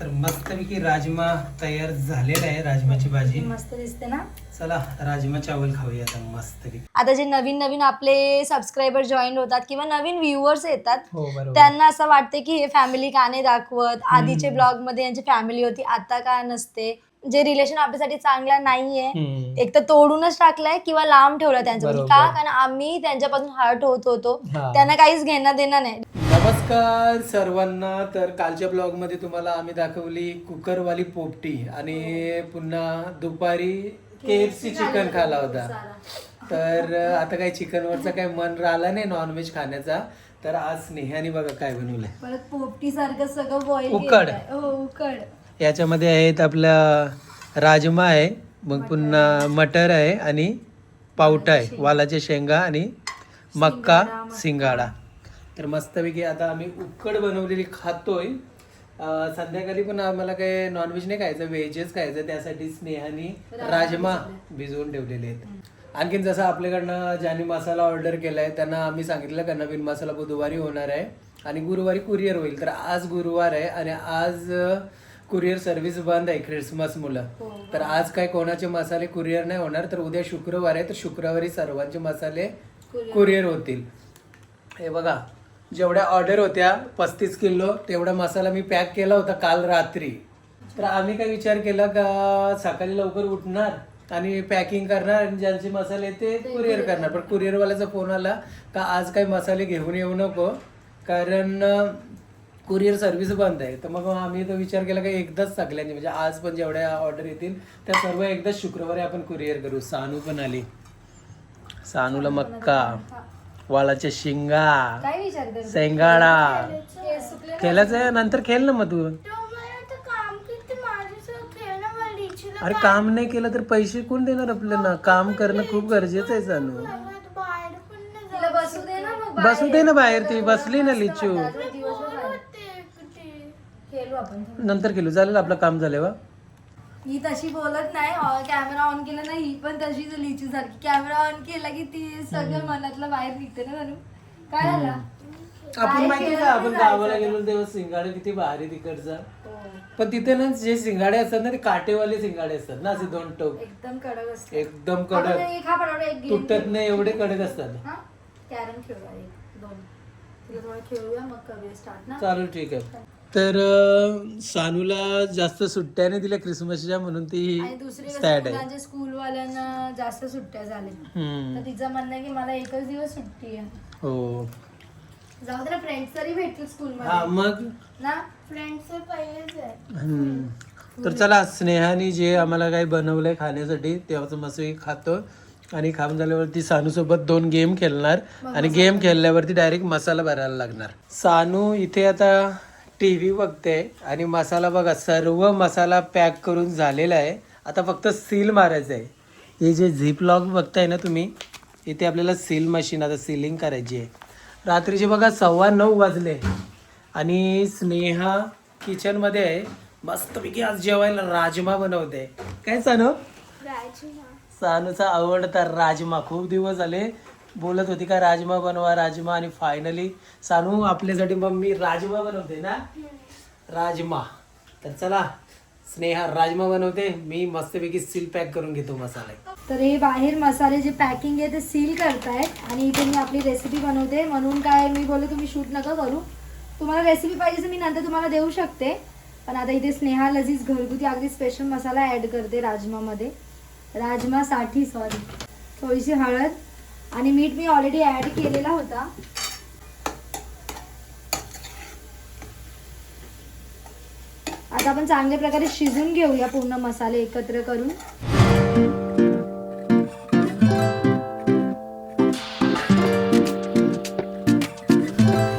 तर मस्तपैकी राजमा तयार झालेला आहे राजमाची भाजी. मस्त दिसते ना? चला राजमा चावल खाऊया आता मस्तपैकी. आता जे नवीन नवीन आपले सबस्क्रायबर जॉईन होतात किंवा नवीन व्ह्युअर्स येतात हो बरोबर. त्यांना असं वाटते की हे फॅमिली का नाही दाखवत आधीचे ब्लॉगमध्ये यांची फॅमिली होती आता का नसते? जे रिलेशन आपल्यासाठी चांगला नाहीये हम्म. एक तर तोडूनच टाकलाय किंवा लांब ठेवलं त्यांच्यापासून. बरोबर. का कारण आम्ही त्यांच्यापासून हर्ट होत होतो. हा. त्यांना काहीच घेणं देणं नाही. नमस्कार सर्वांना. तर कालच्या ब्लॉगमध्ये तुम्हाला आम्ही दाखवली कुकरवाली पोपटी आणि पुन्हा दुपारी केएफसी चिकन खाला होता. तर आता काही चिकनवरचा काही मन राहिला नाही नॉनव्हेज खाण्याचा. तर आज स्नेहाने बघा काय बनवलंय. परत पोपटी सारखं सगळं बॉईल उकड. हो उकड. याच्यामध्ये आहेत आपला राजमा आहे मग पुन्हा मटर आहे आणि पावटा आहे. वालाच्या शेंगा आणि मक्का सिंगाडा तर मस्तपैकी आता आम्ही उकड बनवलेली खातोय. संध्याकाळी पण आम्हाला काही नॉनव्हेज नाही खायचं व्हेजच खायचं त्यासाठी स्नेहाने राजमा भिजवून ठेवलेले आहेत. आणखीन जसं आपल्याकडनं ज्यांनी मसाला ऑर्डर केलाय त्यांना आम्ही सांगितलं का नवीन मसाला बुधवारी होणार आहे आणि गुरुवारी कुरिअर होईल. तर आज गुरुवार आहे आणि आज कुरिअर सर्व्हिस बंद आहे क्रिसमस मुलं. तर आज काय कोणाचे मसाले कुरिअर नाही होणार तर उद्या शुक्रवार आहे तर शुक्रवारी सर्वांचे मसाले कुरिअर होतील. हे बघा जेवढ्या ऑर्डर होत्या पस्तीस किलो तेवढा मसाला मी पॅक केला होता काल रात्री. तर आम्ही काय विचार केला का सकाळी लवकर उठणार आणि पॅकिंग करणार आणि ज्यांचे मसाले ते कुरिअर करणार. पण कुरिअरवाल्याचा फोन आला का आज काही मसाले घेऊन येऊ नको. कारण कुरिअर सर्व्हिस बंद आहे. तर मग आम्ही तो विचार केला की एकदाच सगळ्यांनी म्हणजे आज पण जेवढ्या ऑर्डर येतील त्या सर्व एकदाच शुक्रवारी आपण कुरिअर करू. सानू पण आली. सानूला मक्का. वालाच्या शिंगा काय शेंगाडा. केस सुकले ना? खेळायचं आहे? नंतर खेळ ना मग तू. अरे काम नाही केलं तर पैसे कोण देणार आपल्याला? काम करणं खूप गरजेचं आहे तिला बसू दे ना मग बसू दे ना बाहेर ती बसली ना लिचू. बाहेर. दिवसभर. बाहेर. खेळू आपण नंतर केलो चालेल आपलं काम झालं वा ही तशी बोलत नाही. कॅमेरा ऑन केला ना ही पण तशीच लिचू सारखी. कॅमेरा ऑन केला की ती सगळं मनातलं बाहेर निघते ना म्हणून. काय झाला? आपण माहिती का आपण गावाला गेलो तेव्हा सिंगाडे किती भारी तिकडचा. पण तिथे ना जे सिंगाडे असतात ना ते काटेवाले सिंगाडे असतात ना असे दोन टोक. एकदम कडक असते एकदम आपण कडक. एक हा एक तुटत नाही एवढे कडक असतात. हा? कॅरम खेळूया एक दोन. तिला थोडं खेळूया मग करूया स्टार्ट ना. चालेल ठीक आहे. तर सानूला जास्त सुट्ट्या नाही दिल्या क्रिसमसच्या म्हणून ती आणि दुसरी सॅड आहे. मुलांच्या स्कूलवाल्यांना जास्त सुट्ट्या झाल्या. हम्म. तर तिचं म्हणणं आहे की मला एकच दिवस सुट्टी आहे. हो. जाऊ दे ना फ्रेंड्स तरी भेटतील हा स्कूलमध्ये मग? ना फ्रेंड्स पहिलेच आहे. हम्म. तर चला स्नेहाने जे आम्हाला काही बनवलंय खाण्यासाठी तेव्हाच मस्त खातो. आणि खाऊन झाल्यावरती सानू सोबत दोन गेम खेळणार. आणि गेम खेळल्यावरती डायरेक्ट मसाला भरायला लागणार. सानू इथे आता टी व्ही बघते आणि मसाला बघा सर्व मसाला पॅक करून झालेला आहे. आता फक्त सील मारायचं आहे. हे जे झिप लॉक बघताय ना तुम्ही इथे आपल्याला सील मशीन आता सीलिंग करायची आहे. रात्रीचे बघा सव्वा नऊ वाजले आणि स्नेहा किचनमध्ये आहे. मस्तपैकी आज जेवायला राजमा बनवते. काय सानू? सानूचा आवडता राजमा. खूप दिवस झाले बोलत होती का राजमा बनवा राजमा. आणि फायनली सानू आपल्यासाठी मम्मी राजमा बनवते ना? राजमा. तर चला स्नेहा राजमा बनवते. मी मस्तपैकी सील पॅक करून घेतो मसाला. तर हे बाहेर मसाले जे पॅकिंग आहे ते सील करतायत. आणि इथे मी आपली रेसिपी बनवते. म्हणून काय मी बोलले तुम्ही शूट नका करू. तुम्हाला रेसिपी पाहिजे तर मी नंतर तुम्हाला देऊ शकते. पण आता इथे स्नेहा लजीज घरगुती अगदी स्पेशल मसाला ॲड करते राजमामध्ये. राजमासाठी सॉरी थोडीशी हळद. आणि मीठ मी ऑलरेडी ॲड केलेला होता. आता आपण चांगल्या प्रकारे शिजून घेऊया पूर्ण मसाले एकत्र करून.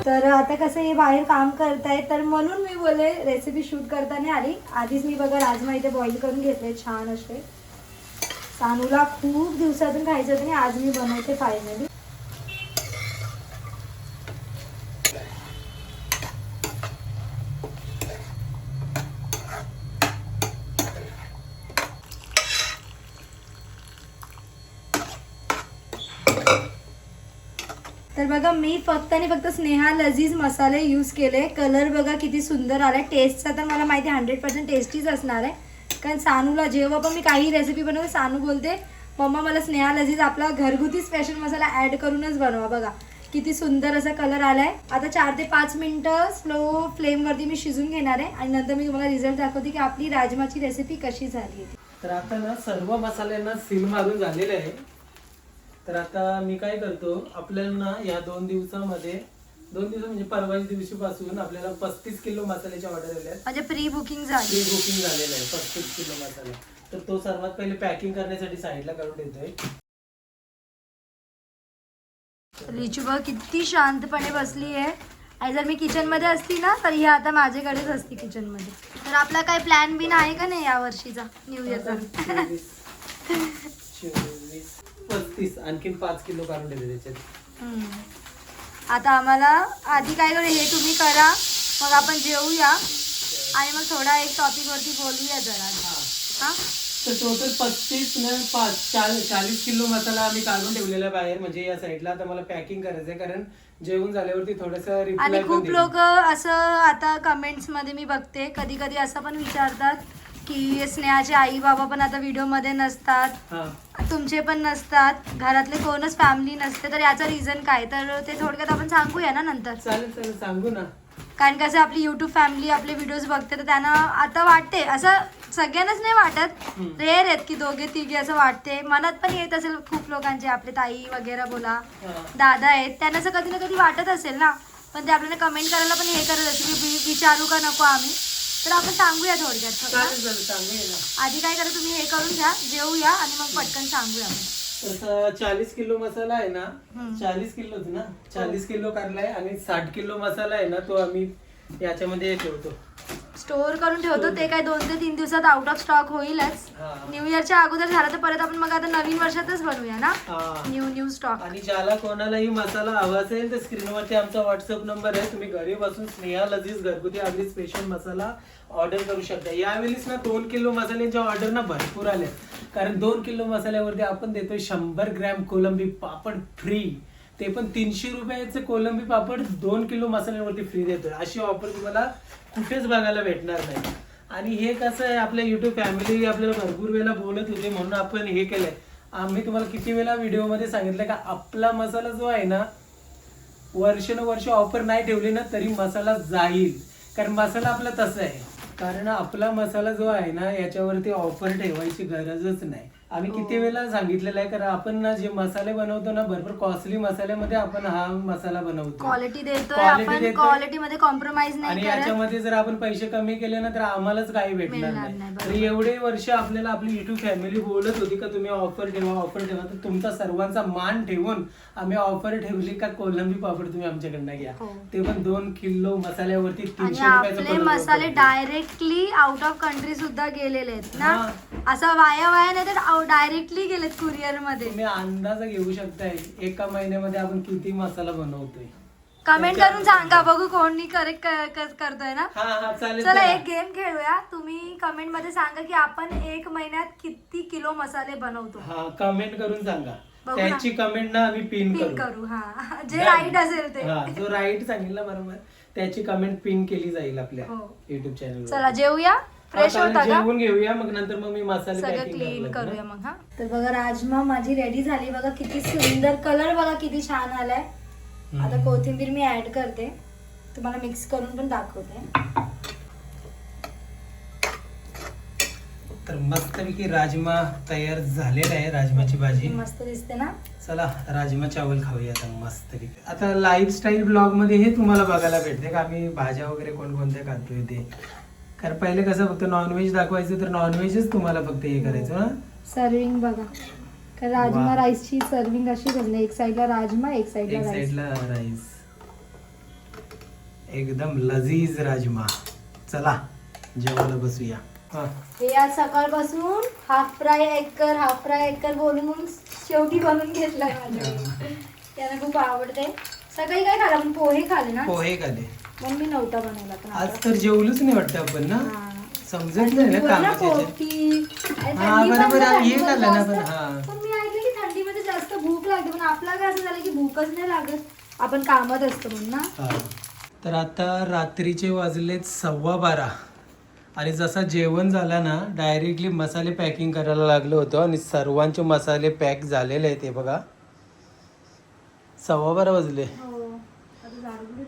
तर आता कसं हे बाहेर काम करतायत तर म्हणून मी बोलले रेसिपी शूट करताना आली आधीच मी बघा राजमा इथे बॉईल करून घेतले छान असे. सानूला खूप दिवसातून खायचं होतं आणि आज मी बनवते फायनली तर बघा मी फक्त आणि फक्त स्नेहा लजीज मसाले यूज केले. कलर बघा किती सुंदर आलाय. टेस्टचा तर मला माहिती हंड्रेड पर्सेंट टेस्टीच असणार आहे. कारण सानूला जेव्हा पण मी काही रेसिपी बनवते सानू बोलते मम्मा मला स्नेहा लजीज आपला घरगुती स्पेशल मसाला ऍड करूनच बनवा बघा. किती सुंदर असा कलर आलाय. आता चार ते पाच मिनटं स्लो फ्लेमवरती मी शिजून घेणार आहे आणि नंतर मी तुम्हाला रिझल्ट दाखवते की आपली राजमाची रेसिपी कशी झाली तर आता ना सर्व मसाल्यांना सील मारून झालेलं आहे. तर आता मी काय करतो आपल्याला ना या दोन दिवसामध्ये दोन दिवस म्हणजे परवाच्या दिवशीपासून आपल्याला पस्तीस किलो मसाल्याच्या ऑर्डर आल्या म्हणजे प्री बुकिंग झाली. प्री बुकिंग झालेलं आहे पस्तीस किलो मसाला. तर तो सर्वात पहिले पॅकिंग करण्यासाठी साईडला काढून ठेवतोय रिचू बघ किती शांतपणे बसली आहे. आणि जर मी किचनमध्ये असती ना तर ही आता माझ्याकडेच असती किचनमध्ये तर आपला काय प्लॅन बिन आहे का नाही या वर्षीचा? न्यू इयरचा चोवीस चोवीस पस्तीस आणखीन पाच किलो काढून ठेवले त्याच्यात. हम्म. आता आम्हाला आधी काय करू हे तुम्ही करा. मग आपण जेवूया. आणि मग थोडा एक टॉपिक वरती बोलूया जरा. हा. तर टोटल पस्तीस न पाच चार चाळीस किलो मसाला आम्ही काढून ठेवलेला बाहेर. म्हणजे या साईडला आता मला पॅकिंग करायचंय. कारण जेवण झाल्यावरती थोडस आणि खूप लोक असं आता कमेंट्समध्ये मी बघते. कधी कधी असं पण विचारतात की स्नेहाचे आई बाबा पण आता व्हिडिओमध्ये नसतात तुमचे पण नसतात. घरातले कोणच फॅमिली नसते. तर याचं रिझन काय? तर ते थोडक्यात आपण सांगूया ना नंतर. चालेल चालेल सांगू ना. कारण कसं आपली युट्यूब फॅमिली आपले व्हिडिओज बघते तर त्यांना आता वाटते. असं सगळ्यांनाच नाही वाटत. रेअर आहेत की दोघे तिघे असं वाटते. मनात पण येत असेल खूप लोकांचे आपले ताई वगैरे बोला. दादा आहेत. त्यांना असं कधी ना कधी वाटत असेल ना. पण ते आपल्याला कमेंट करायला पण हे करत असेल की विचारू का नको आम्ही? तर आपण सांगूया थोडक्यात सांगूया ना. आधी काय करा तुम्ही हे करून घ्या जेवूया आणि मग पटकन सांगूया आपण. तसं चाळीस किलो मसाला आहे ना. चाळीस किलोच ना? चाळीस किलो काढलाय आणि साठ किलो मसाला आहे ना तो आम्ही याच्यामध्ये ठेवतो. स्टोअर करून ठेवतो ते काय दोन ते तीन दिवसात आउट ऑफ स्टॉक होईलच. न्यू इयरच्या अगोदर झालं तर परत आपण मग आता नवीन वर्षातच बनवूया ना? न्यू न्यू स्टॉक आणि ज्याला कोणालाही मसाला हवा असेल तर स्क्रीनवरती आमचा व्हॉट्सअप नंबर आहे. तुम्ही घरी बसून स्नेहा लजीज घरगुती आपली स्पेशल मसाला ऑर्डर करू शकता. यावेळेस ना दोन किलो मसाल्यांच्या ऑर्डर ना भरपूर आल्या कारण दोन किलो मसाल्यावरती आपण देतोय शंभर ग्रॅम कोलंबी पापड फ्री ते पण तीनशे रुपयाचे कोलंबी पापड दोन किलो मसाल्यांवरती फ्री देतोय. अशी ऑफर तुम्हाला कुठेच बघायला भेटणार नाही. आणि हे कसं आहे आपल्या युट्यूब फॅमिली आपल्याला भरपूर वेळेला बोलत होते म्हणून आपण हे केलंय. आम्ही तुम्हाला किती वेळा व्हिडिओमध्ये सांगितलं का आपला मसाला जो आहे ना वर्षानुवर्ष ऑफर नाही ठेवली ना तरी मसाला जाईल. कारण मसाला आपला तसा आहे. कारण आपला मसाला जो आहे ना याच्यावरती ऑफर ठेवायची गरजच नाही. आम्ही किती वेळेला सांगितलेलं आहे कारण आपण ना जे मसाले बनवतो ना भरपूर कॉस्टली मसाल्यामध्ये आपण हा मसाला बनवतो क्वालिटी देतोय Quality आपण देतोय. क्वालिटी मध्ये कॉम्प्रोमाइज आणि नाही करत याच्यामध्ये जर आपण पैसे कमी केले ना तर आम्हालाच काही भेटणार मिळणार नाही नाही, तर एवढे वर्ष आपल्याला आपली युट्यूब फॅमिली बोलत होती का तुम्ही ऑफर ठेवा ऑफर ठेवा तर तुमचा सर्वांचा मान ठेवून आम्ही ऑफर ठेवली का कोलंबी पापड तुम्ही आमच्याकडनं घ्या हो. ते पण दोन किलो मसाल्यावरती आणि तीनशे रुपयाचं आपले कोलंबी मसाले. डायरेक्टली आउट ऑफ कंट्री सुद्धा गेलेले आहेत ना हा. असं वाया वाया नाही तर डायरेक्टली गेलेत कुरिअरमध्ये तुम्ही अंदाज घेऊ शकताय एका महिन्यामध्ये आपण किती मसाला बनवतोय. कमेंट करून सांगा बघू कोणी करेक्ट करतोय ना. हा हा चालेल चला चला. एक गेम खेळूया. तुम्ही कमेंटमध्ये सांगा की आपण एक महिन्यात किती किलो मसाले बनवतो. हा कमेंट करून सांगा. बघू ना. त्याची कमेंट ना आम्ही पिन पिन करू. करू हा. जे राईट असेल ते. हा जो राईट सांगितलं बरोबर त्याची कमेंट पिन केली जाईल आपल्या हो. युट्यूब चॅनल चला जेवूया. फ्रेश होता का? जेवून घेऊया मग नंतर मग मी मसाले सगळं packing क्लीन करणार करूया ना. मग हा. तर बघा राजमा माझी रेडी झाली. बघा किती सुंदर कलर बघा किती छान आलाय. आता कोथिंबीर मी ऍड करते. तुम्हाला मिक्स करून पण दाखवते. तर मस्तपैकी राजमा तयार झालेला आहे राजमाची भाजी. मस्त दिसते ना? चला राजमा चावल खाऊया आता मस्तपैकी. आता लाईफस्टाईल ब्लॉगमध्ये हे तुम्हाला बघायला भेटते का? आम्ही भाज्या वगैरे कोणकोणत्या खातोय ते. कारण पहिले कसं फक्त नॉनव्हेज दाखवायचं तर नॉनव्हेजच तुम्हाला फक्त हे करायचं हा? सर्विंग बघा. कारण राजमा वा. राईसची सर्विंग अशी करणे एक साईडला राजमा एक एक साईडला राईस साईडला राईस एकदम लजीज राजमा. चला जेवायला बसूया. हा. हे आज सकाळपासून हाफ फ्राय एग कर हाफ फ्राय एग कर बोलून म्हणून शेवटी बनवून घेतलाय माझ्याकडे त्यांना खूप आवडते. सकाळी काय खाला पोहे खाले ना? पोहे खाले मग मी नव्हता बनवला पण आज आता. तर जेवलोच नाही वाटतं आपण ना हा. समजत नाही ना बोल ना कामाच्या ह्याच्यात. पोपटी. आणि हा, थंडी पण बरोबर, थंडीमध्ये खाल्लं ना जास्त- पण, हा. पण मी ऐकलं की थंडीमध्ये जास्त भूक लागते पण आपला काय असं झालं की भूकच नाही लागत आपण कामात असतो म्हणून ना हा. तर आता रात्रीचे वाजलेत सव्वा बारा आणि जसा जेवण झाला ना डायरेक्टली मसाले पॅकिंग करायला लागलो होतो आणि सर्वांचे मसाले पॅक झालेले आहेत हे बघा सव्वा बारा वाजले हो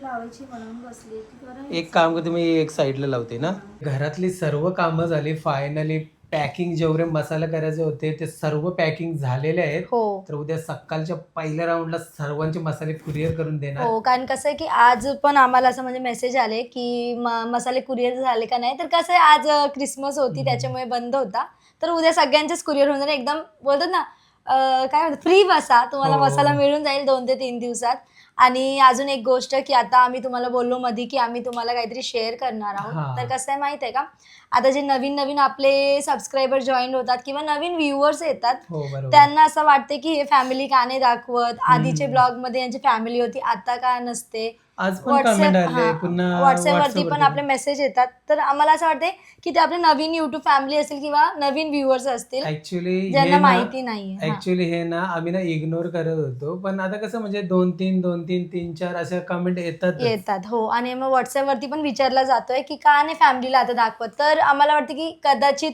लावायची म्हणून बसली की करा एक काम करते मी एक साईडला लावते ना. घरातली सर्व कामं झाली फायनली पॅकिंग जेवढे मसाले करायचे होते ते सर्व पॅकिंग झालेले आहेत. हो. तर उद्या सकाळच्या पहिल्या राऊंडला सर्वांचे मसाले कुरिअर करून देणार. हो कारण कसं आहे की आज पण आम्हाला असं म्हणजे मेसेज आले की म- मसाले कुरिअर झाले का नाही? तर कसं आहे आज क्रिसमस होती हम्म. त्याच्यामुळे बंद होता. तर उद्या सगळ्यांचेच कुरिअर होऊन जाणार. एकदम बोलतात ना अं, काय म्हणतात फ्री बसा. तुम्हाला हो. मसाला मिळून जाईल दोन ते तीन दिवसात. आणि अजून एक गोष्ट की आता आम्ही तुम्हाला बोललो मध्ये की आम्ही तुम्हाला काहीतरी शेअर करणार. आहोत तर कसं आहे माहीत आहे का आता जे नवीन नवीन आपले सबस्क्रायबर जॉईन होतात किंवा नवीन व्ह्युअर्स येतात हो बरोबर. त्यांना असं वाटते की हे फॅमिली का नाही दाखवत आधीचे हम्म. ब्लॉगमध्ये यांची फॅमिली होती आता का नसते? आज पण कमेंट आले पुन्हा व्हॉट्सअपवरती WhatsApp पण वरती. आपले मेसेज येतात. तर आम्हाला असं वाटते की ते आपले नवीन युट्यूब फॅमिली असतील किंवा नवीन व्ह्युअर्स असतील ऍक्च्युली ज्यांना माहिती नाही ऍक्च्युली हे ना आम्ही ना इग्नोर करत होतो. पण आता कसं म्हणजे दोन तीन दोन तीन तीन चार अशा कमेंट येतात येतात हो. आणि मग व्हॉट्सअप वरती पण विचारला जातोय की का नाही फॅमिलीला आता दाखवत? तर आम्हाला वाटतं की कदाचित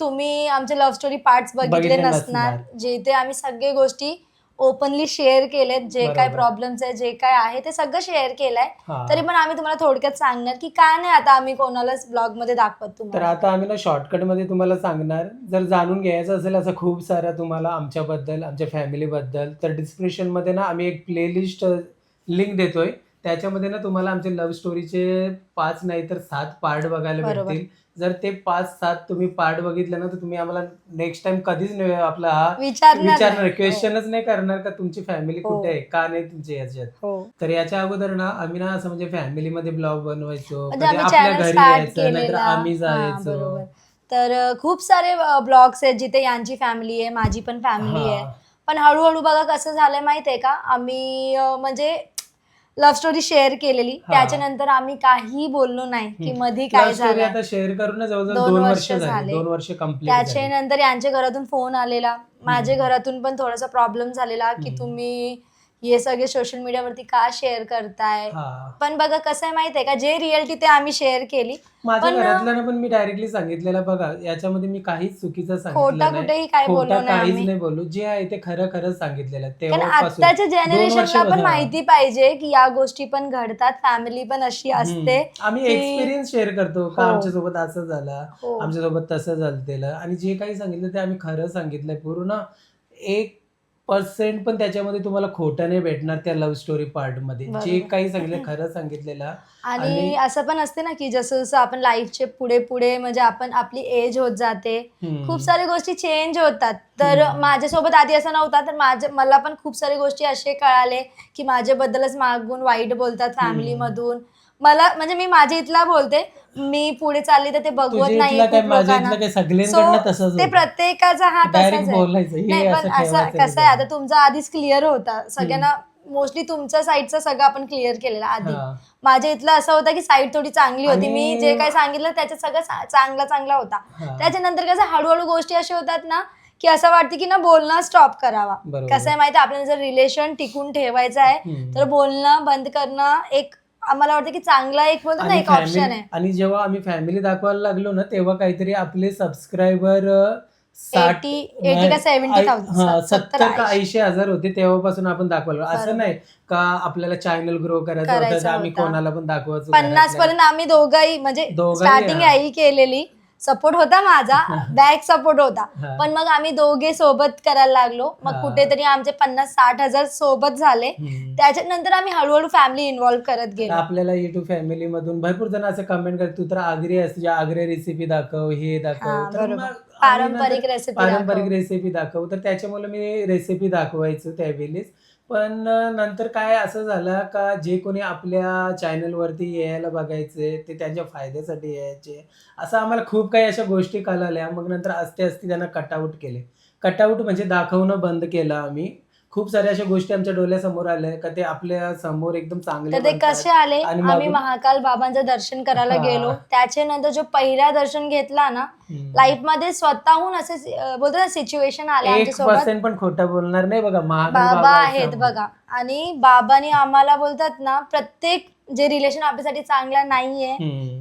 तुम्ही आमचे लव्ह स्टोरी पार्ट्स बघितले बघितले नसणार. जिथे आम्ही सगळे गोष्टी ओपनली शेअर केलेत जे काय बरोबर. प्रॉब्लेम्स आहे जे काय आहे ते सगळं शेअर केलंय. हा. तरी पण आम्ही तुम्हाला थोडक्यात सांगणार की का नाही आता आम्ही कोणालाच ब्लॉगमध्ये दाखवत तर तुम्हाला आता आम्ही ना शॉर्टकटमध्ये तुम्हाला सांगणार. जर जाणून घ्यायचं असेल असं खूप सारं तुम्हाला आमच्याबद्दल आमच्या फॅमिलीबद्दल तर डिस्क्रिप्शनमध्ये ना आम्ही एक प्लेलिस्ट लिंक देतोय. त्याच्यामध्ये ना तुम्हाला आमचे लव्ह स्टोरीचे पाच नाही तर सात पार्ट बघायला बरोबर. भेटतील. जर ते पाच सात तुम्ही पार्ट बघितले ना तर तुम्ही आम्हाला नेक्स्ट टाइम कधीच नाही आपला हा विचारणार. क्वेश्चनच नाही. करणार का तुमची फॅमिली हो. कुठे आहे का नाही तुमच्या याच्यात हो. तर याच्या अगोदर ना आम्ही ना असं म्हणजे फॅमिलीमध्ये ब्लॉग बनवायचो म्हणजे आपल्या घरी यायचं नाहीतर आम्ही हा, जायचो. तर खूप सारे ब्लॉग्स आहेत जिथे यांची फॅमिली आहे माझी पण फॅमिली आहे. हा. पण हळूहळू बघा कसं झालंय माहितीये का? आम्ही म्हणजे लव्ह स्टोरी शेअर केलेली हा. त्याच्यानंतर आम्ही काही बोललो नाही की हम्म. मध्ये काय झालं आता शेअर करून ना जवळजवळ दोन दोन वर्ष वर्ष झाले झाले. दोन वर्ष कंप्लीट झाले त्याच्यानंतर यांच्या घरातून फोन आलेला माझ्या. घरातून पण थोडासा प्रॉब्लेम झालेला की हम्म. तुम्ही हे सगळे सोशल मीडियावरती का शेअर करताय हा पण बघा कसं आहे माहितीये का जे रिअलिटी ते आम्ही शेअर केली माझ्या पण- घरातल्यानं पण मी डायरेक्टली सांगितलेलं बघा याच्यामध्ये मी काहीच चुकीचं खोटा सांगितलं नाही कुठेही काय बोललो खोटा नाही काहीच आम्ही नाही बोलू जे आहे ते खरं खरं सांगितलेलं आहे. कारण तेव्हापासून आत्ताच्या दोन जनरेशनला पण हा. माहिती पाहिजे की या गोष्टी पण घडतात फॅमिली पण अशी असते हम्म. आम्ही की- एक्सपिरियन्स शेअर करतो का हो. आमच्यासोबत असं झालं हो. आमच्यासोबत तसं झालं आणि जे काही सांगितलं ते आम्ही खरं सांगितलंय पूर्ण एक पर्सेंट पण त्याच्यामध्ये तुम्हाला खोटं नाही भेटणार त्या लव्ह स्टोरी पार्टमध्ये जे. काही सांगितलं खरं सांगितलेलं आणि असं पण असते ना की जसं जसं आपण लाईफचे पुढे पुढे म्हणजे आपण आपली एज होत जाते. खूप साऱ्या गोष्टी चेंज होतात तर. माझ्यासोबत आधी असं नव्हता तर माझ्या मला पण खूप साऱ्या गोष्टी असे कळाले की माझ्याबद्दलच मागून वाईट बोलतात फॅमिली मधून मला म्हणजे मी माझ्या इथला बोलते मी पुढे चालली तर ते बघवत तुझ्या नाही इथलं काय खूप माझ्या लोकांना. इथलं काय सगळ्यांकडनं So, तसंच ते प्रत्येकाचा हा डायरेक्ट तसाच आहे बोलायचं हे नाही पण असं ठेवायचं कसं आहे. आता तुमचा आधीच क्लिअर होता सगळ्यांना मोस्टली तुमच्या साईडचं सगळं आपण क्लिअर केलेलं आधी हा. माझ्या इथलं असं होतं की साईड थोडी चांगली होती आणि- मी जे काही सांगितलं त्याच्यात सगळं चा- चांगला चांगला होता हा. त्याच्यानंतर कसं हळूहळू गोष्टी अशा होतात ना की असं वाटतं की ना बोलणं स्टॉप करावा बरोबर. कसं आहे माहिती आपल्याला जर रिलेशन टिकून ठेवायचं आहे हम्म. तर बोलणं बंद करणं एक आम्हाला वाटतं की चांगला एक बोलतो ना आणि एक ऑप्शन family- आहे आणि जेव्हा आम्ही फॅमिली दाखवायला लागलो ना तेव्हा काहीतरी आपले सबस्क्रायबर साठ 80 80 का 70 ऐ- thousand, हा, सत्तर, का ऐंशी. हजार होते तेव्हापासून आपण दाखवलो असं बरोबर. नाही का आपल्याला चॅनल ग्रो करायचं होतं करायचा तर आम्ही होता. कोणाला पण दाखवायचो पन्नास. पर्यंत आम्ही दोघंही म्हणजे दोघंही, स्टार्टिंग हा. आई केलेली सपोर्ट होता माझा. बॅक सपोर्ट होता. पण मग आम्ही दोघे सोबत करायला लागलो. मग. कुठेतरी आमचे पन्नास साठ हजार सोबत झाले. त्याच्यानंतर आम्ही हळूहळू फॅमिली इन्व्हॉल्व करत गेलो. आपल्याला युट्यूब फॅमिली मधून भरपूर जण असं कमेंट करत तू तर आगरी असते आगरी रेसिपी दाखव हे दाखव. पारंपरिक रेसिपी पारंपरिक रेसिपी दाखव. तर त्याच्यामुळे मी रेसिपी दाखवायचो त्यावेळेस पण नंतर काय असं झालं का जे कोणी आपल्या चॅनलवरती यायला बघायचे ते त्यांच्या फायद्यासाठी यायचे. असं आम्हाला खूप काही अशा गोष्टी कळाल्या. मग नंतर असते असते त्यांना कटआउट केले. कटआउट म्हणजे दाखवणं बंद केलं आम्ही. खूप साऱ्या अशा गोष्टी आमच्या डोळ्यासमोर आल्या का ते आपल्यासमोर एकदम चांगले तर ते बनतात. कसे आले आणि आम्ही मागून- महाकाल बाबांचं दर्शन करायला हा. गेलो त्याच्या नंतर जो पहिला दर्शन घेतला ना हम्म. लाईफमध्ये स्वतःहून असे अं, बोलतो ना सिच्युएशन आले एक आमच्यासोबत पर्सेंट पण खोटं बोलणार नाही बघा बाबा आहे आहेत. बघा आणि बाबांनी आम्हाला बोलतात ना प्रत्येक जे रिलेशन आपल्यासाठी चांगलं नाहीये.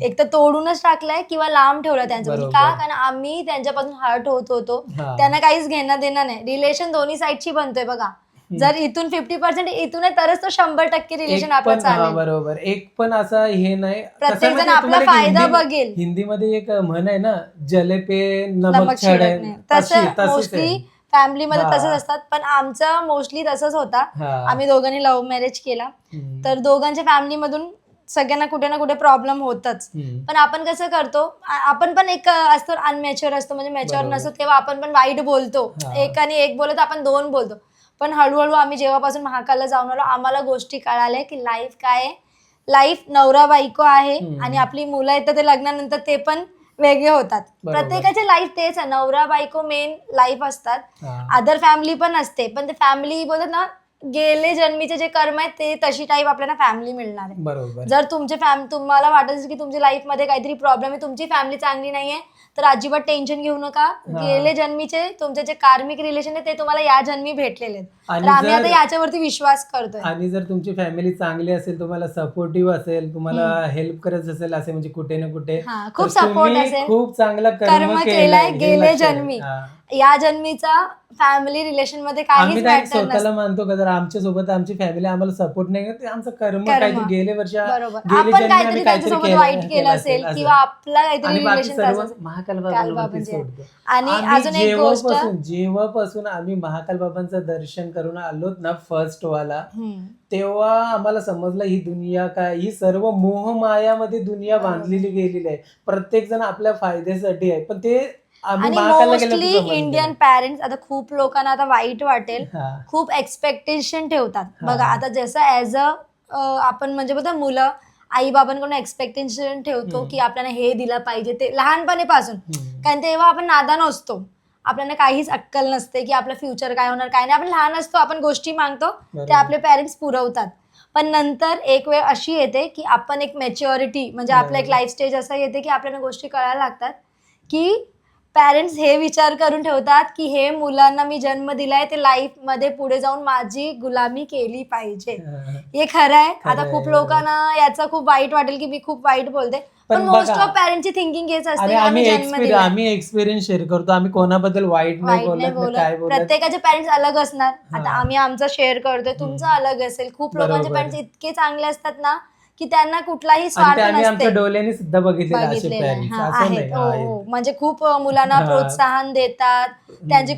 एक तर तोडूनच टाकलाय किंवा लांब ठेवलं त्यांचं म्हणजे का. कारण आम्ही त्यांच्यापासून हर्ट होत होतो. त्यांना काहीच घेणं देणं नाही रिलेशन दोन्ही साईडची बनतोय बघा जर इथून फिफ्टी पर्सेंट इथून आहे तरच तो शंभर टक्के रिलेशन एक आपलं पण चालेल बरोबर एक पण असं हे नाही प्रत्येक जण माहितीये आपला फायदा हिंदी- बघेल. हिंदीमध्ये एक म्हण आहे ना जले पे नमक तसं मोस्टली. फॅमिलीमध्ये हा. तसंच असतात पण आमचं मोस्टली तसंच होता हा. आम्ही दोघांनी लव्ह मॅरेज केला हम्म. तर दोघांच्या फॅमिलीमधून सगळ्यांना कुठे ना कुठे प्रॉब्लेम होतच हम्म. पण आपण कसं करतो आ- आपण पण एक अ, असतो अनमॅच्युअर असतो म्हणजे मॅच्युअर बरोबर. नसतो तेव्हा आपण पण वाईट बोलतो हा. एक आणि एक बोलत आपण दोन बोलतो पण हळूहळू आम्ही जेव्हापासून महाकालला जाऊन आलो आम्हाला गोष्टी कळाल्या की लाईफ काय आहे लाईफ नवरा बायको आहे हम्म. आणि आपली मुलं येतात ते लग्नानंतर ते पण वेगळे होतात. बरोबर. प्रत्येकाचे लाईफ तेच आहे. नवरा बायको मेन लाईफ असतात. हा. अदर फॅमिली पण असते. पण ते फॅमिली बोलतात ना गेले जन्मीचे जे कर्म आहेत ते तशी टाईप आपल्याला फॅमिली मिळणार आहे. बरोबर. जर तुमचे फॅम तुम्हाला वाटत असेल की तुमच्या लाईफमध्ये काहीतरी प्रॉब्लेम आहे तुमची फॅमिली चांगली नाहीये तर अजिबात टेन्शन घेऊ नका. गेले जन्मीचे तुमचे जे कार्मिक रिलेशन आहे ते तुम्हाला या जन्मी भेटलेले आहेत. तर आम्ही जर- आता याच्यावरती विश्वास करतोय आणि जर तुमची फॅमिली चांगली असेल तुम्हाला सपोर्टिव्ह असेल तुम्हाला हेल्प करत असेल असे म्हणजे कुठे ना कुठे खूप तुम्ही असेल. खूप चांगला कर्म केलाय गेले. जन्मी. या जन्मीचा फॅमिली रिलेशनमध्ये मॅटर स्वतःला मानतो का जर आमच्यासोबत आमची फॅमिली आम्हाला सपोर्ट नाही करत, आमचं कर्म. काहीतरी गेले वर्ष आपण काहीतरी त्यांच्यासोबत वाईट केलं असेल असं. किंवा आपला काहीतरी रिलेशन आणि अजून एक गोष्ट जेव्हापासून जेव्हापासून आम्ही महाकाल बाबांचं दर्शन करून आलोत ना फर्स्ट वाला. तेव्हा आम्हाला समजलं ही दुनिया काय ही सर्व मोहमायामध्ये दुनिया बांधलेली गेलेली आहे प्रत्येक जण आपल्या फायद्यासाठी आहे पण ते आणि मोस्टली. इंडियन पॅरेंट्स आता खूप लोकांना आता वाईट वाटेल. खूप एक्सपेक्टेशन ठेवतात. बघा आता जसं ऍज अ आपण म्हणजे बघा मुलं आई बाबांकडून एक्सपेक्टेशन ठेवतो. की आपल्याला हे दिलं पाहिजे ते लहानपणीपासून. कारण तेव्हा आपण नादान असतो आपल्याला काहीच अक्कल नसते की आपलं फ्युचर काय होणार काय नाही आपण लहान असतो आपण गोष्टी मागतो ते बरोबर. आपले पेरेंट्स पुरवतात पण नंतर एक वेळ अशी येते की आपण एक मॅच्युरिटी म्हणजे आपलं एक. लाईफ स्टेज असं येते की आपल्याला गोष्टी कळायला लागतात की पॅरेंट्स हे विचार करून ठेवतात की हे मुलांना मी जन्म दिलाय ते लाईफमध्ये पुढे जाऊन माझी गुलामी केली पाहिजे. हा. खरं आहे. आता खूप. लोकांना याचं खूप वाईट वाटेल की मी खूप वाईट बोलते. पण मोस्ट ऑफ पॅरेंटची थिंकिंग हेच असते आम्ही आम्ही जन्म एक्सपिरियन्स शेअर करतो. आम्ही कोणाबद्दल वाईट नाही बोलत प्रत्येकाचे पॅरेंट्स अलग असणार. आता. आम्ही आमचं शेअर करतोय तुमचं अलग असेल. खूप लोकांचे. पॅरेंट्स इतके चांगले असतात ना की त्यांना कुठलाही आणि स्वार्थ ते आम्ही आमच्या नसते डोळ्याने सुद्धा बघितलेले असे बघितलेलं आहे. पॅरेंट्स. हा, असं नाही. आहेत हो हा, आहेत. म्हणजे खूप अ, मुलांना हा. प्रोत्साहन देतात. त्यांचे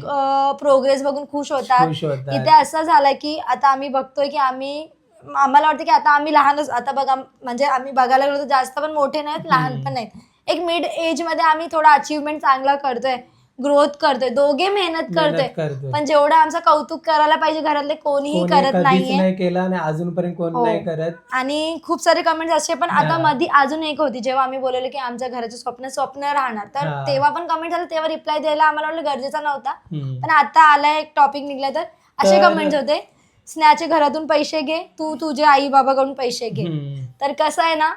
प्रोग्रेस बघून खुश होतात. खुश होतात. इथे असं झालंय की आता आम्ही बघतोय की आम्ही आम्हाला वाटतं की आता आम्ही लहानच आता बघा म्हणजे आम्ही बघायला गेलो तर जास्त पण मोठे नाहीत लहान पण नाहीत. एक मिड एजमध्ये आम्ही थोडा अचिव्हमेंट चांगला करतोय. ग्रोथ करतोय दोघे मेहनत करतोय. पण जेवढं आमचं कौतुक करायला पाहिजे घरातले कोणीही कोणी करत नाहीये नाही केला आणि अजूनपर्यंत कोण हो. नाही करत आणि खूप सारे कमेंट्स असे पण आता हा. मध्ये अजून एक होती जेव्हा आम्ही बोलवलं की आमच्या घराचे स्वप्न स्वप्न राहणार तर हा. तेव्हा पण कमेंट झालं तेव्हा रिप्लाय द्यायला आम्हाला वाटलं गरजेचा नव्हता हम्म. पण आता आलाय एक टॉपिक निघला तर असे तर- कमेंट्स होते स्नॅचे घरातून पैसे घे तू तुझ्या आई बाबाकडून पैसे घे हम्म. तर कसं आहे ना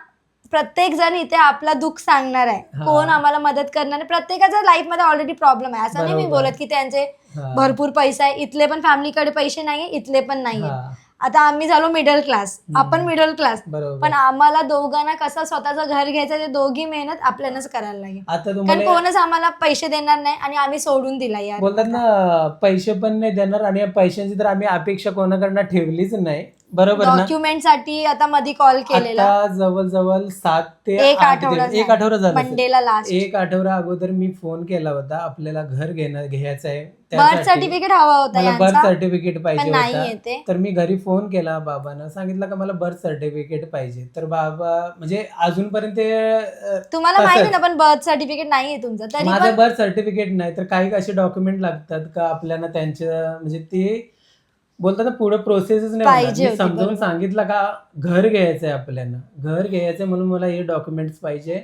प्रत्येक जण इथे आपला दुःख सांगणार आहे. हा. कोण आम्हाला मदत करणार आहे प्रत्येकाच्या लाईफमध्ये ऑलरेडी प्रॉब्लेम आहे. असं नाही मी बरोबर. बोलत की त्यांचे हा. भरपूर पैसा आहे. इथले पण फॅमिलीकडे पैसे नाहीये इथले पण नाहीये. हा. आता आम्ही झालो मिडल क्लास हम्म. आपण मिडल क्लास बरोबर. पण आम्हाला दोघांना कसं स्वतःचं घर घ्यायचं ते दोघी मेहनत आपल्यालाच करायला लागेल. आता कारण तुम्हाला कोणच आम्हाला पैसे देणार नाही आणि आम्ही सोडून दिला यार. बोलतात ना पैसे पण नाही देणार आणि या पैशांची तर आम्ही अपेक्षा कोणाकडनं ठेवलीच नाही. बरोबर ना? डॉक्युमेंटसाठी आता मध्ये कॉल केलेला. आता जवळजवळ सात ते एक आठ आठवडा दिवस. एक आठवडा झाला असेल. मंडेला लास्ट एक आठवडा अगोदर मी फोन केला होता. आपल्याला घर घेणं घ्यायचं आहे बर्थ त्यासाठी सर्टिफिकेट हवा होता मला बर्थ यांचा सर्टिफिकेट पण पाहिजे नाही होता. येते. तर मी घरी फोन केला बाबांना. सांगितलं का मला बर्थ सर्टिफिकेट पाहिजे. तर बाबा म्हणजे अजूनपर्यंत अं, तुम्हाला तसंच. माहिती ना पण बर्थ सर्टिफिकेट नाहीये तुमचं. तरी माझं पण बर्थ सर्टिफिकेट नाही. तर काही असे डॉक्युमेंट लागतात का आपल्याला त्यांच्या म्हणजे ते बोलतात ना पुढे प्रोसेसच नाही होणार. पाहिजे मी होती, समजावून बरोबर. सांगितलं का घर घ्यायचंय आपल्याला घर घ्यायचंय म्हणून मला हे डॉक्युमेंट्स पाहिजे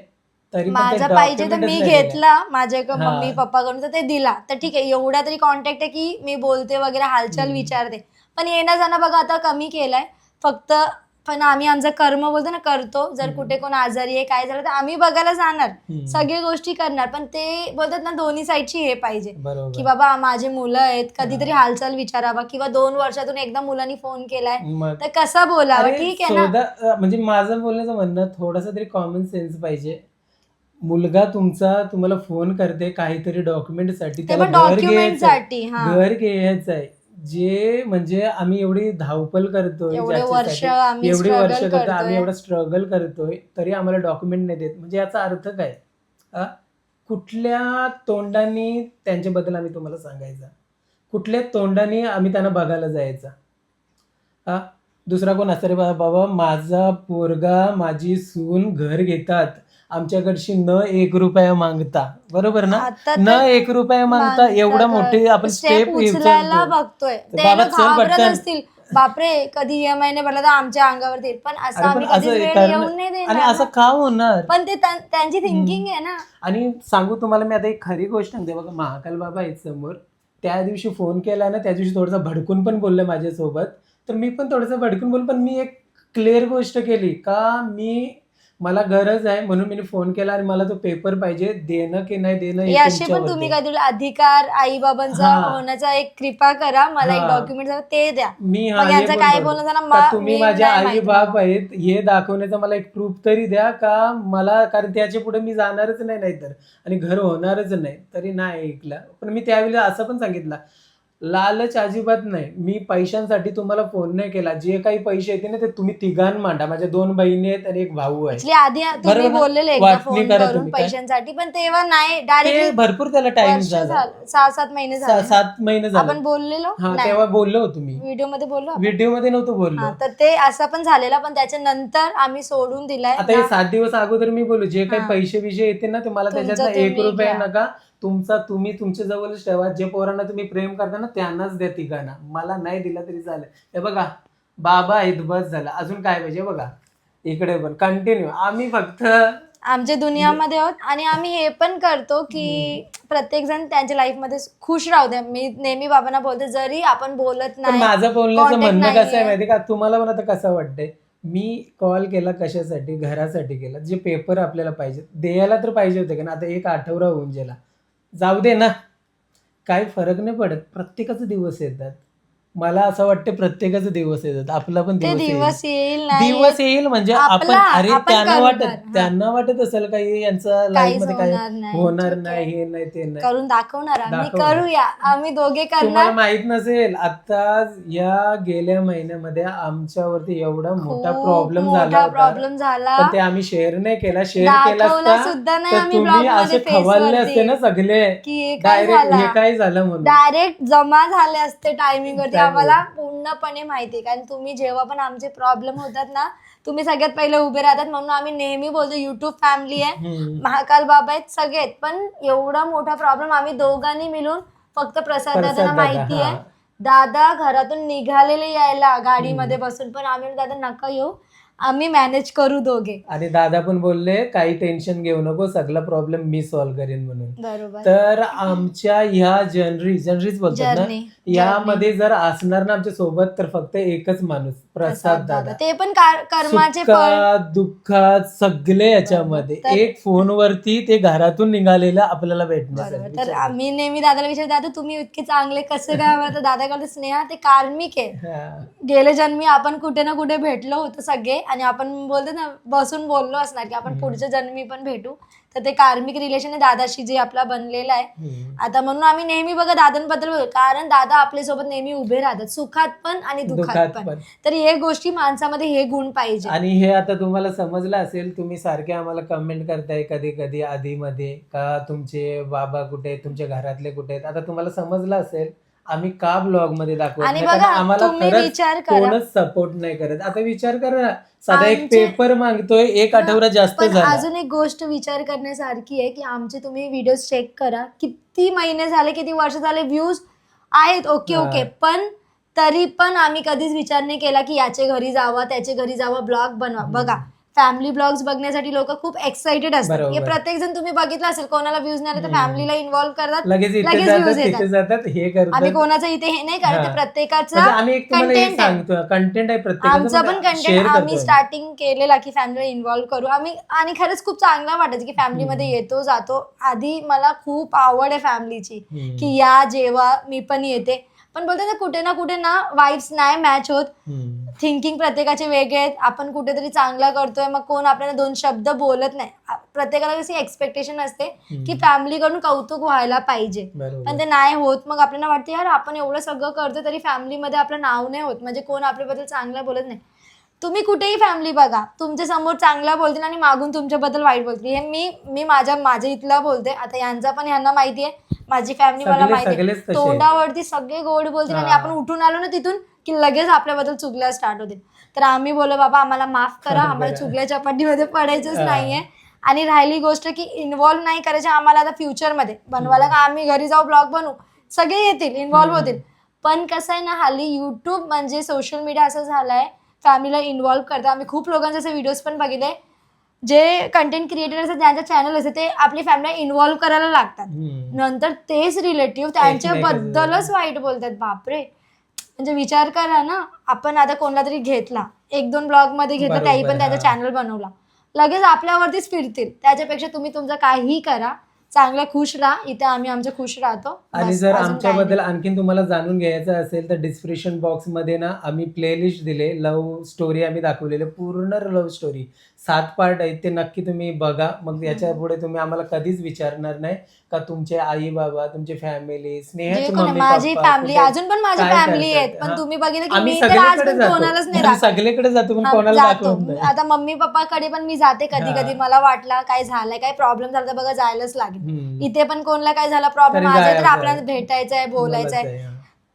तरी पण ते माझा पाहिजे तर मी च नाही दिले. घेतला माझ्या क- हा. मम्मी पप्पाकडून तर ते दिला तर ठीक आहे एवढा तरी कॉन्टॅक्ट आहे की मी बोलते वगैरे हालचाल हम्म. विचारते पण येणं जाणं बघा आता कमी केलंय फक्त पण आम्ही आमचं कर्म बोलतो ना करतो. जर कुठे कोण आजारी आहे काय झालं तर आम्ही बघायला जाणार. हम्म. सगळी गोष्टी करणार. पण ते बोलतात ना दोन्ही साईडची हे पाहिजे. की बाबा माझे मुलं आहेत कधीतरी हालचाल विचारावा. किंवा दोन वर्षातून एकदा मुलांनी फोन केलाय. मग तर कसा बोलावा? अरे, ठीक आहे ना? शोधा- म्हणजे माझं बोलण्याचं म्हणणं थोडासा तरी कॉमन सेन्स पाहिजे. मुलगा तुमचा तुम्हाला फोन करते काहीतरी डॉक्युमेंटसाठी. ते त्याला पण घर डॉक्युमेंटसाठी हा. घर घ्यायचं आहे जे म्हणजे आम्ही एवढी धावपल करतोय एवढे वर्ष ज्याच्यासाठी, आम्ही एवढी वर्ष struggle करतो आम्ही करतोय. एवढं स्ट्रगल करतोय तरी आम्हाला डॉक्युमेंट नाही देत. म्हणजे याचा अर्थ काय? कुठल्या तोंडाने त्यांच्याबद्दल आम्ही तुम्हाला सांगायचा? कुठल्या तोंडाने आम्ही त्यांना बघायला जायचा? हा दुसरा कोण असतं रे बा- बाबा? माझा पोरगा माझी सून घर घेतात. आमच्याकडशी न एक रुपया मागता बरोबर ना? आता न एक रुपया मागता. एवढा मोठे आपण स्टेप स्टेप उचलायला बघतोय. ते बाबा चल घाबरत पटकन. असतील. बापरे कधी ईएमआय ने भरला तर आमच्या अंगावर पण असं अरे पण आम्ही कधीच असं वेळ येऊन नाही आणि असं. का होणार? पण ते त्यां- त्यांची थिंकिंग आहे ना. आणि सांगू तुम्हाला मी आता एक खरी गोष्ट सांगते. बघा महाकाल बाबा आहेत समोर. त्या दिवशी फोन केला ना त्या दिवशी थोडासा भडकून पण बोलले माझ्यासोबत. तर मी पण थोडंसं भडकून बोल पण मी एक क्लिअर गोष्ट केली. का मी मला गरज आहे म्हणून मी फोन केला आणि मला तो पेपर पाहिजे देणं की नाही देणं हे असे पण तुमच्यावरती तुम्ही. काय दिलं अधिकार आई बाबांचा हा. होण्याचा एक कृपा करा मला एक हा. डॉक्युमेंट ते द्या मी हा मग हे यांचं पण काय. बोलणं झालं का मा- तुम्ही मी माझे नाही आई माहिती बाप. आहेत हे दाखवण्याचा मला एक प्रूफ तरी द्या का मला कारण त्याच्या पुढे मी जाणारच नाही नाहीतर आणि घर होणारच नाही तरी नाही ऐकलं पण मी त्यावेळेला असं पण सांगितलं लालच अजिबात नाही. मी पैशांसाठी तुम्हाला फोन नाही केला. जे काही पैसे येते ना ते तुम्ही तिघां मांडा. माझ्या दोन बहिणी आहेत आणि एक भाऊ आहे. आधी तुम्ही बरोबर ना? बोललेले एकदा वाटणी फोन करा करून तुम्ही काय? पैशांसाठी पण तेव्हा नाही. ते डायरेक्ट भरपूर त्याला टाइम झाला. सहा सात महिने सा- झाले. सात महिने आपण झाले बोललेलो? हा नाही. तेव्हा बोललो होतो मी. व्हिडिओमध्ये बोललो आपण? व्हिडिओमध्ये नव्हतं बोललो. तर ते असं पण झालेलं पण त्याच्या नंतर आम्ही सोडून दिलाय आता हे ना- सात दिवस अगोदर मी बोलू जे काही हा. पैसे बिशे येते ना ते मला तुमचं त्याच्यात एक रुपया घ्या. नका. तुमचा तुम्ही तुमच्या जवळच ठेवा. जे पोरांना तुम्ही प्रेम करता ना त्यांनाच द्या तिघांना. मला नाही दिला तरी चालेल. हे बघा बाबा आहेत बस झाला. अजून काय पाहिजे बघा. इकडे पण कंटिन्यू आम्ही फक्त आमच्या दुनियामध्ये आहोत आणि आम्ही हे पण करतो की प्रत्येक जण त्यांच्या लाईफमध्ये खुश राहू द्या. मी नेहमी बाबांना बोलते जरी आपण बोलत पण नाही माझं बोलण्याचं contact म्हणणं कसं आहे नाहीये. माहिती का? तुम्हाला पण आता कसं वाटतंय? मी कॉल केला कशासाठी? घरासाठी केला. जे पेपर आपल्याला पाहिजे द्यायला तर पाहिजे होते का ना? आता एक आठवडा होऊन गेला. जाऊ दे ना. काही फरक नाही पडत. प्रत्येकाचे दिवस येतात. मला असं वाटतं प्रत्येकाचे दिवस येतात. आपला पण ते दिवस येईल. दिवस येईल नाही दिवस येईल म्हणजे आपण आपला, अरे आपण त्यांना करणार, वाटत हा. त्यांना वाटत असेल काही यांचं लाईफ काहीच मध्ये काय होणार नाही. होणार ठीक नाही आहे. हे नाही ते नाही. करून दाखवणार आम्ही. दाखवणार. करूया. आम्ही दोघे तुम्हाला करणार माहीत नसेल आता या गेल्या महिन्यामध्ये आमच्यावरती एवढा मोठा खूप प्रॉब्लेम मोठा झाला होता. प्रॉब्लेम झाला. पण ते आम्ही शेअर नाही केला. शेअर केला दाखवला असता सुद्धा नाही तर आम्ही तुम्ही ब्लॉग असे मध्ये असते ना सगळे. की हे काय डायरेक्ट हे झाला? काय झालं म्हणून? डायरेक्ट जमा झाले असते टायमिंग वरती. आम्हाला पूर्णपणे माहिती कारण तुम्ही जेव्हा पण आमचे प्रॉब्लेम होतात ना तुम्ही सगळ्यात पहिले उभे राहतात. म्हणून आम्ही नेहमी बोलतो युट्यूब फॅमिली आहे. महाकाल बाबा आहेत सगळे आहेत पण एवढा मोठा प्रॉब्लेम आम्ही दोघांनी मिळून फक्त प्रसाद दादा, माहिती आहे. हा. दादा घरातून निघालेले यायला गाडीमध्ये बसून. पण आम्ही दादा नका येऊ. आम्ही मॅनेज करू दोघे. आणि दादा पण बोलले काही टेन्शन घेऊ नको सगळा प्रॉब्लेम मी सॉल्व्ह करेन म्हणून. बरोबर. तर आमच्या ह्या जनरी जनरीच बोलतात ना जर्नी यामध्ये जर असणार ना आमच्यासोबत तर फक्त एकच माणूस. प्रसाद दादा. ते पण कार- कर्माचे फळ. सुखात दुःखात सगळे याच्यामध्ये. तर- एक फोनवरती ते घरातून निघालेलं आपल्याला बरोबर. भेटण्यासाठी तर आम्ही नेहमी दादाला विचार दादा तुम्ही इतके चांगले कसे काय म्हणतात दादा करतो स्नेहा ते कार्मिक आहे. हा. गेले जन्मी आपण कुठे ना कुठे भेटलो होतो सगळे आणि आपण बोलतो ना बसून बोललो असणार की आपण पुढच्या जन्मी पण भेटू. तर ते कार्मिक रिलेशन आहे दादाशी जे आपला बनलेला आहे. हम्म. आता म्हणून आम्ही नेहमी बघा दादांबद्दल बोलतो. कारण दादा आपल्यासोबत नेहमी उभे राहतात. सुखात पण आणि दुःखात दुःखात पण. पण. तर हे गोष्टी माणसामध्ये हे गुण पाहिजे. आणि हे आता तुम्हाला समजलं असेल तुम्ही सारखे आम्हाला कमेंट करताय कधी कधी आधी मध्ये का तुमचे बाबा कुठे आहेत तुमच्या घरातले कुठे आहेत? आता तुम्हाला समजलं असेल आम्ही का ब्लॉगमध्ये दाखवत आणि नाही? कारण बघा आम्हाला तुम्ही खरंच विचार करा. कोणच सपोर्ट नाही करत. आता विचार करा ना, साधा एक आमचे- पेपर मागतोय एक आठवडा जास्त पण झाला. अजून एक गोष्ट विचार करण्यासारखी आहे की आमचे तुम्ही व्हिडिओ चेक करा. किती महिने झाले किती वर्ष झाले व्ह्यूज आहेत. ओके हा. ओके पण तरी पण आम्ही कधीच विचार नाही केला की याचे घरी जावा त्याचे घरी जावा ब्लॉग बनवा. बघा फॅमिली ब्लॉग्स बघण्यासाठी लोक खूप एक्साइटेड असतात. हे प्रत्येक जण तुम्ही बघितलं असेल कोणाला व्ह्यूज नाही आले तर. फॅमिलीला इन्व्हॉल्व करतात. लगेच तिथे येतात. हे आम्ही कोणाचं इथे हे नाही करत. ते प्रत्येकाचा म्हणजे कंटेंट आहे. आमचा पण प्रत्येक कंटेंट आम्ही स्टार्टिंग केलेला की फॅमिलीला इन्व्हॉल्व करू. आम्ही आणि खरंच खूप चांगला वाटायचं की फॅमिलीमध्ये येतो जातो. आधी मला खूप आवड आहे फॅमिलीची की या जेव्हा मी पण येते पण बोलते ना कुठे ना कुठे ना वाईब्स नाही मॅच होत. थिंकिंग प्रत्येकाचे वेगळे आहेत. आपण कुठेतरी चांगला करतोय मग कोण आपल्याला दोन शब्द बोलत नाही? आ- प्रत्येकाला कशी एक्सपेक्टेशन असते की फॅमिलीकडून कौतुक व्हायला पाहिजे. पण ते नाही होत. मग आपल्याला वाटतं यार आपण एवढं सगळं करतो तरी फॅमिलीमध्ये आपलं नाव नाही होत. म्हणजे कोण आपल्याबद्दल चांगलं बोलत नाही. तुम्ही कुठेही फॅमिली बघा. तुमच्यासमोर चांगला बोलतील आणि मागून तुमच्याबद्दल वाईट बोलतील. हे मी मी माझ्या माझ्या इथला बोलते. आता यांचा पण यांना माहिती आहे. माझी फॅमिली मला सगळे- माहिती आहे. सगळेच तसे आहेत. तोंडावरती सगळे गोड बोलतील आणि हा. आपण उठून आलो ना तिथून की लगेच आपल्याबद्दल चुकल्या स्टार्ट होतील. तर आम्ही बोलो बाबा आम्हाला माफ करा. आम्हाला बरं. चुकल्याच्या पट्टीमध्ये पडायचंच हा. नाहीये. आणि राहिली गोष्ट की इन्व्हॉल्व नाही करायचे. आम्हाला आता फ्युचरमध्ये बनवायला का आम्ही घरी जाऊ ब्लॉग बनवू? सगळे येतील इन्व्हॉल्व हम्म. होतील. पण कसं आहे ना हल्ली युट्यूब म्हणजे सोशल मीडिया असं झालंय फॅमिलीला इन्व्हॉल्व करतात. आम्ही खूप लोकांचे असे व्हिडिओज पण बघितले. जे कंटेंट क्रिएटर असतात ज्यांचा चॅनल असते ते आपली फॅमिलीला इन्व्हॉल्व करायला लागतात. नंतर तेच रिलेटिव्ह त्यांच्याबद्दलच वाईट बोलतात. बापरे. म्हणजे विचार करा ना. आपण आता कोणला तरी घेतला. एक दोन ब्लॉगमध्ये घेतला त्याही पण त्याचा. चॅनल बनवला. लगेच आपल्यावरतीच फिरतील. त्याच्यापेक्षा तुम्ही तुमचं काहीही करा. चांगलं खुश राहा. इथे आम्ही आमचं खुश राहतो. आणि बस, जर अजून काही आमच्याबद्दल आणखीन तुम्हाला जाणून घ्यायचं असेल तर डिस्क्रिप्शन बॉक्समध्ये ना आम्ही प्लेलिस्ट दिले. लव्ह स्टोरी आम्ही दाखवलेले. पूर्ण लव्ह स्टोरी सात पार्ट आहेत ते नक्की तुम्ही बघा मग याच्यापुढे तुम्ही आम्हाला कधीच विचारणार नाही का तुमचे आई बाबा तुमची फॅमिली नाही. स्नेहाची जे कोणी मम्मी माझी फॅमिली अजून पण माझी फॅमिली? आहेत पण. तुम्ही बघितलं की कोणालाच नाही. सगळीकडे जातो पण कोणाला आता मम्मी पप्पाकडे पण मी जाते कधी. कधी मला वाटलं काय झालंय काय प्रॉब्लेम झाला बघा जायलाच लागेल. इथे पण कोणला काय झाला प्रॉब्लेम तरी माझा तर जायचं आपल्याला. भेटायचं आहे बोलायचं आहे.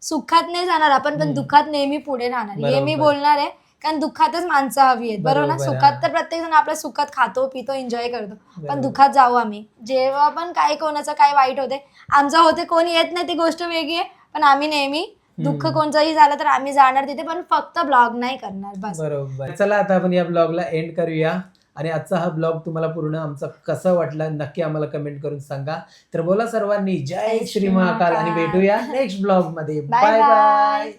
सुखात नाही जाणार आपण पण. दुःखात नेहमी पुढे राहणार हे मी. बोलणार आहे कारण दुःखातच माणसं हवी आहेत बरोबर ना? बरोबर, सुखात. तर प्रत्येक जण आपल्या सुखात खातो पितो एन्जॉय करतो. पण बरोबर. दुःखात जाऊ आम्ही. जेव्हा पण काय कोणाचं काय वाईट होते आमचं होते कोणी येत नाही ती गोष्ट वेगळी आहे. पण आम्ही नेहमी दुःख हम्म. कोणतंही झालं तर आम्ही जाणार तिथे पण फक्त ब्लॉग नाही करणार बस. बरोबर. चला आता आपण या ब्लॉगला एंड करूया. आणि आजचा हा ब्लॉग तुम्हाला पूर्ण आमचा कसा वाटला नक्की आम्हाला कमेंट करून सांगा. तर बोला सर्वांनी जय श्री महाकाल आणि भेटूया नेक्स्ट ब्लॉगमध्ये बाय. बाय